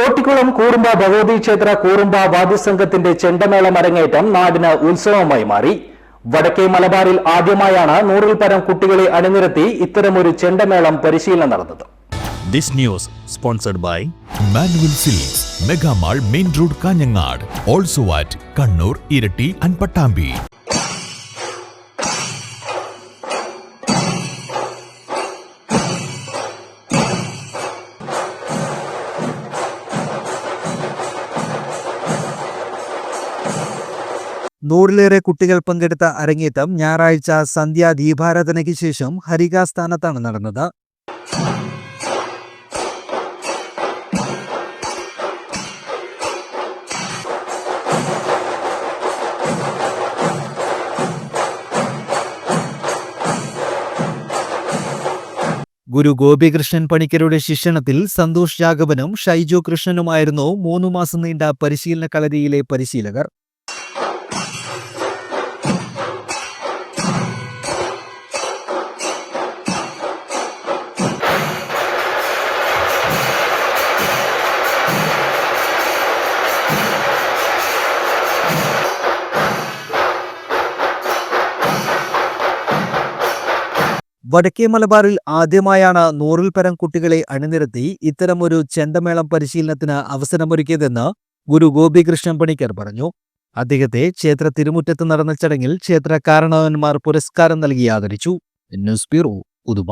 കോട്ടിക്കുളം കൂറുമ്പ ഭഗവതി ക്ഷേത്ര കൂറുമ്പ വാദ്യസംഘത്തിന്റെ ചെണ്ടമേളം അരങ്ങേറ്റം നാടിന് ഉത്സവമായി മാറി. വടക്കേ മലബാറിൽ ആദ്യമായാണ് നൂറിൽ പരം കുട്ടികളെ അണിനിരത്തി ഇത്തരമൊരു ചെണ്ടമേളം പരിശീലനം നടന്നത്. This news sponsored by Manuel Silks Megamall main road Kanhangad also at Kannur Iritty and Pattambi നൂറിലേറെ കുട്ടികൾ പങ്കെടുത്ത അരങ്ങേറ്റം ഞായറാഴ്ച സന്ധ്യാ ദീപാരാധനയ്ക്ക് ശേഷം ഹരികാസ്ഥാനത്താണ് നടന്നത്. ഗുരു ഗോപികൃഷ്ണൻ പണിക്കരുടെ ശിക്ഷണത്തിൽ സന്തോഷ് രാഘവനും ഷൈജു കൃഷ്ണനുമായിരുന്നു മൂന്നു മാസം നീണ്ട പരിശീലന കളരിയിലെ പരിശീലകർ. വടക്കേ മലബാറിൽ ആദ്യമായാണ് നൂറിൽ പരം കുട്ടികളെ അണിനിരത്തി ഇത്തരമൊരു ചെണ്ടമേളം പരിശീലനത്തിന് അവസരമൊരുക്കിയതെന്ന് ഗുരു ഗോപികൃഷ്ണൻ പണിക്കർ പറഞ്ഞു. അദ്ദേഹത്തെ ക്ഷേത്ര തിരുമുറ്റത്ത് നടന്ന ചടങ്ങിൽ ക്ഷേത്ര കാരണവന്മാർ പുരസ്കാരം നൽകി ആദരിച്ചു. News bureau Uduma.